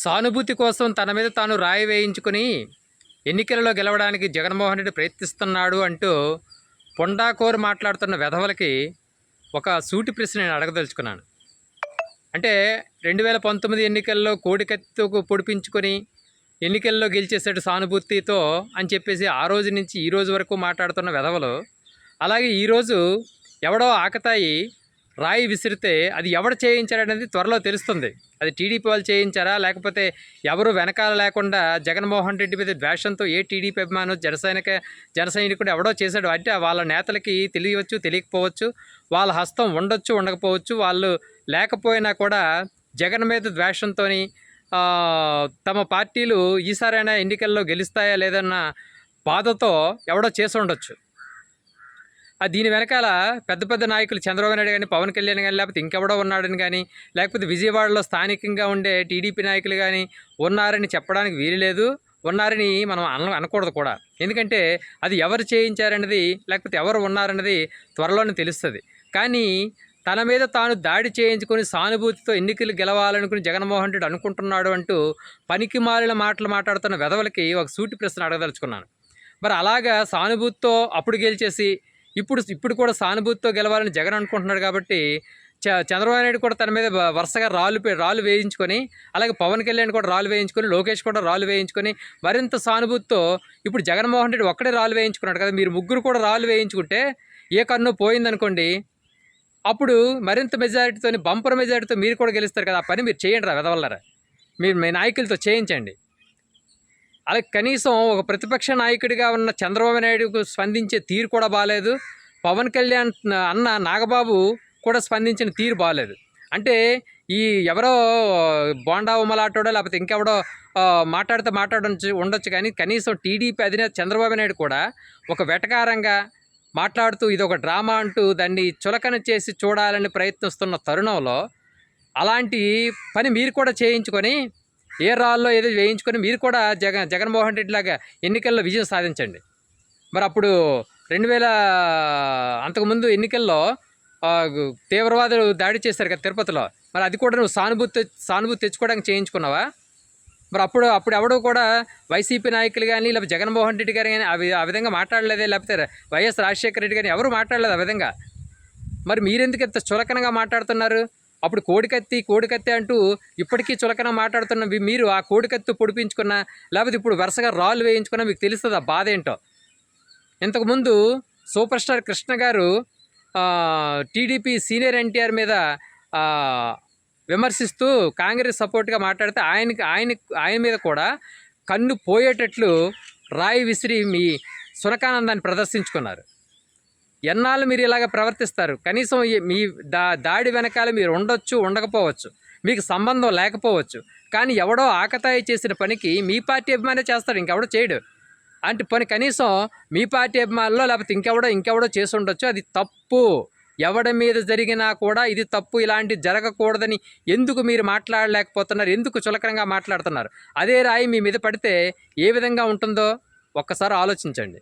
సానుభూతి కోసం తన మీద తాను రాయి వేయించుకుని ఎన్నికలలో గెలవడానికి జగన్మోహన్ రెడ్డి ప్రయత్నిస్తున్నాడు అంటూ పొండాకోరు మాట్లాడుతున్న వెధవలకి ఒక సూటి ప్రశ్న నేను అడగదలుచుకున్నాను. అంటే రెండు వేల పంతొమ్మిది ఎన్నికల్లో కోడికత్తుకు పొడిపించుకొని ఎన్నికల్లో గెలిచేసాడు సానుభూతితో అని చెప్పేసి ఆ రోజు నుంచి ఈ రోజు వరకు మాట్లాడుతున్న వెధవలు. అలాగే ఈరోజు ఎవడో ఆకతాయి రాయి విసిరితే అది ఎవడు చేయించారనేది త్వరలో తెలుస్తుంది. అది టీడీపీ వాళ్ళు చేయించారా? లేకపోతే ఎవరు వెనకాల లేకుండా జగన్మోహన్ రెడ్డి మీద ద్వేషంతో ఏ టీడీపీ అభిమానం జనసైనిక జనసైనికుడు ఎవడో చేశాడు అంటే వాళ్ళ నేతలకి తెలియవచ్చు తెలియకపోవచ్చు. వాళ్ళ హస్తం ఉండొచ్చు ఉండకపోవచ్చు. వాళ్ళు లేకపోయినా కూడా జగన్ మీద ద్వేషంతో తమ పార్టీలు ఈసారైనా ఎన్నికల్లో గెలుస్తాయా లేదన్న బాధతో ఎవడో చేసి ఉండొచ్చు. దీని వెనకాల పెద్ద పెద్ద నాయకులు చంద్రబాబు నాయుడు కానీ పవన్ కళ్యాణ్ కానీ లేకపోతే ఇంకెవడో ఉన్నాడని కానీ లేకపోతే విజయవాడలో స్థానికంగా ఉండే టీడీపీ నాయకులు కానీ ఉన్నారని చెప్పడానికి వీలు లేదు. ఉన్నారని మనం అన అనకూడదు కూడా. ఎందుకంటే అది ఎవరు చేయించారన్నది లేకపోతే ఎవరు ఉన్నారన్నది త్వరలోనే తెలుస్తుంది. కానీ తన మీద తాను దాడి చేయించుకొని సానుభూతితో ఎన్నికలు గెలవాలనుకుని జగన్మోహన్ రెడ్డి అనుకుంటున్నాడు అంటూ పనికి మాలిన మాటలు మాట్లాడుతున్న వెధవలకి ఒక సూటి ప్రశ్న అడగదలుచుకున్నాను. మరి అలాగా సానుభూతితో అప్పుడు గెలిచేసి ఇప్పుడు ఇప్పుడు కూడా సానుభూతితో గెలవాలని జగన్ అనుకుంటున్నాడు కాబట్టి చ చంద్రబాబు నాయుడు కూడా తన మీద వరుసగా రాళ్ళు పే- రాళ్ళు వేయించుకొని అలాగే పవన్ కళ్యాణ్ కూడా రాళ్ళు వేయించుకొని లోకేష్ కూడా రాళ్ళు వేయించుకొని మరింత సానుభూతితో ఇప్పుడు జగన్మోహన్ రెడ్డి ఒక్కడే రాళ్ళు వేయించుకున్నాడు కదా మీరు ముగ్గురు కూడా రాళ్ళు వేయించుకుంటే ఏ కన్ను పోయిందనుకోండి అప్పుడు మరింత మెజారిటీతో బంపర్ మెజారిటీతో మీరు కూడా గెలుస్తారు కదా ఆ పని మీరు చేయండి రా వెదవల్లరా. మీరు మీ నాయకులతో చేయించండి. అలాగే కనీసం ఒక ప్రతిపక్ష నాయకుడిగా ఉన్న చంద్రబాబు నాయుడుకు స్పందించే తీరు కూడా బాగాలేదు పవన్ కళ్యాణ్ అన్న నాగబాబు కూడా స్పందించిన తీరు బాగాలేదు అంటే ఈ ఎవరో బోండా ఉమ్మలాటోడో లేకపోతే ఇంకెవడో మాట్లాడితే మాట్లాడచ్చు ఉండొచ్చు కానీ కనీసం టీడీపీ అధినేత చంద్రబాబు నాయుడు కూడా ఒక వెటకారంగా మాట్లాడుతూ ఇది ఒక డ్రామా అంటూ దాన్ని చులకన చేసి చూడాలని ప్రయత్నిస్తున్న తరుణంలో అలాంటి పని మీరు కూడా చేయించుకొని ఏ రాళ్ళలో ఏదో వేయించుకొని మీరు కూడా జగన్ జగన్మోహన్ రెడ్డి లాగా ఎన్నికల్లో విజయం సాధించండి. మరి అప్పుడు రెండు వేల అంతకుముందు ఎన్నికల్లో తీవ్రవాదులు దాడి చేశారు కదా తిరుపతిలో. మరి అది కూడా నువ్వు సానుభూతి సానుభూతి తెచ్చుకోవడానికి చేయించుకున్నావా? మరి అప్పుడు అప్పుడు ఎవడు కూడా వైసీపీ నాయకులు కానీ లేకపోతే జగన్మోహన్ రెడ్డి గారు కానీ అవి ఆ విధంగా మాట్లాడలేదే లేకపోతే వైఎస్ రాజశేఖర రెడ్డి కానీ ఎవరు మాట్లాడలేదు ఆ విధంగా. మరి మీరెందుకు ఇంత చులకనగా మాట్లాడుతున్నారు? అప్పుడు కోడికత్తి కోడికత్తి అంటూ ఇప్పటికీ చులకన మాట్లాడుతున్న మీరు ఆ కోడికత్తి పొడిపించుకున్నా లేకపోతే ఇప్పుడు వరుసగా రాళ్ళు వేయించుకున్నా మీకు తెలుస్తుంది ఆ బాధ ఏంటో? ఇంతకుముందు సూపర్ స్టార్ కృష్ణ గారు టీడీపీ సీనియర్ ఎన్టీఆర్ మీద విమర్శిస్తూ కాంగ్రెస్ సపోర్ట్గా మాట్లాడితే ఆయనకి ఆయన ఆయన మీద కూడా కన్ను పోయేటట్లు రాయి విసిరి మీ సునకానందాన్ని ప్రదర్శించుకున్నారు. ఎన్నాళ్ళు మీరు ఇలాగ ప్రవర్తిస్తారు? కనీసం మీ దా దాడి వెనకాల మీరు ఉండొచ్చు ఉండకపోవచ్చు. మీకు సంబంధం లేకపోవచ్చు. కానీ ఎవడో ఆకతాయి చేసిన పనికి మీ పార్టీ అభిమానే చేస్తాడు ఇంకెవడో చేయడు. అంటే పని కనీసం మీ పార్టీ అభిమానులో లేకపోతే ఇంకెవడో ఇంకెవడో చేసి ఉండొచ్చు అది తప్పు. ఎవడి మీద జరిగినా కూడా ఇది తప్పు ఇలాంటి జరగకూడదని ఎందుకు మీరు మాట్లాడలేకపోతున్నారు? ఎందుకు చులకనంగా మాట్లాడుతున్నారు? అదే రాయి మీ మీద పడితే ఏ విధంగా ఉంటుందో ఒక్కసారి ఆలోచించండి.